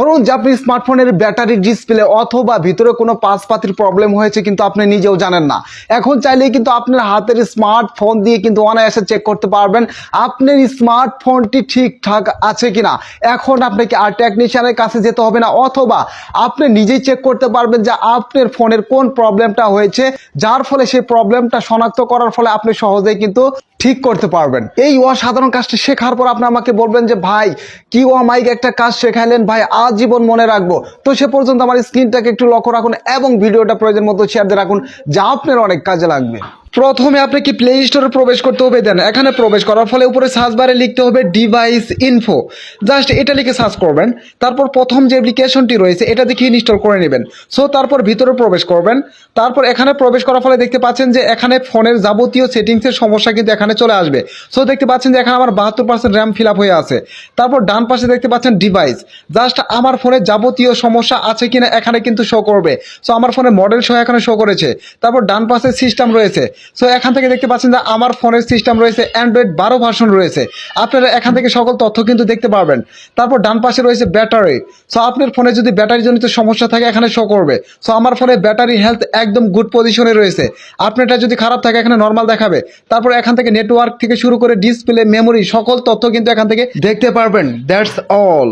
ধরুন যে আপনি স্মার্টফোনের ব্যাটারি ডিসপ্লে অথবা ভিতরে কোনো পাসপাতির প্রবলেম হয়েছে কিন্তু আপনি নিজেও জানেন না। এখন চাইলেই কিন্তু আপনার হাতের স্মার্টফোন দিয়ে কিন্তু অনায়াসে চেক করতে পারবেন আপনার স্মার্টফোনটি ঠিকঠাক আছে কিনা। এখন আপনাকে আর টেকনিশিয়ানের কাছে যেতে হবে না অথবা আপনি নিজেই চেক করতে পারবেন যে আপনার ফোনের কোন প্রবলেমটা হয়েছে। যার ফলে সেই প্রবলেমটা শনাক্ত করার ফলে আপনি সহজেই কিন্তু ঠিক করতে পারবেন। এই অসাধারণ কাজটি শেখার পর আপনি আমাকে বলবেন যে, ভাই, কি ও মাইক একটা কাজ শেখাইলেন? ভাই, আজীবন মনে রাখব। তো সে পর্যন্ত আমার স্ক্রিনটাকে একটু লক্ষ্য রাখুন এবং ভিডিওটা প্রয়োজন মতো শেয়ার দিয়ে রাখুন, যা আপনার অনেক কাজে লাগবে। প্রথমে আপনাকে প্লে স্টোরে প্রবেশ করতে হবে। দেন এখানে প্রবেশ করার ফলে উপরে সার্চ বারে লিখতে হবে ডিভাইস ইনফো জাস্ট এটা লিখে সার্চ করবেন। তারপর প্রথম যে অ্যাপ্লিকেশনটি রয়েছে, এটা দেখে ইনস্টল করে নেবেন। সো তারপর ভিতরে প্রবেশ করবেন। তারপর এখানে প্রবেশ করার ফলে দেখতে পাচ্ছেন যে এখানে ফোনের যাবতীয় সেটিংসের সমস্যা কিন্তু এখানে চলে আসবে। সো দেখতে পাচ্ছেন যে এখানে আমার বাহাত্তর পার্সেন্ট র্যাম ফিল আপ হয়ে আছে। তারপর ডান পাশে দেখতে পাচ্ছেন ডিভাইস জাস্ট আমার ফোনের যাবতীয় সমস্যা আছে কিনা এখানে কিন্তু শো করবে। সো আমার ফোনে মডেল শো এখানে শো করেছে। তারপর ডান পাশে সিস্টেম রয়েছে। সো এখান থেকে দেখতে পাচ্ছেন যে আমার ফোনের সিস্টেম রয়েছে অ্যান্ড্রয়েড বারো ভার্সন রয়েছে। আপনারা এখান থেকে সকল তথ্য কিন্তু দেখতে পারবেন। তারপর ডান পাশে রয়েছে ব্যাটারি। সো আপনার ফোনে যদি ব্যাটারি জনিত সমস্যা থাকে, এখানে শো করবে। সো আমার ফোনে ব্যাটারি হেলথ একদম গুড পজিশনে রয়েছে। আপনারটা যদি খারাপ থাকে, এখানে নর্মাল দেখাবে। তারপর এখান থেকে নেটওয়ার্ক থেকে শুরু করে ডিসপ্লে মেমোরি সকল তথ্য কিন্তু এখান থেকে দেখতে পারবেন। That's all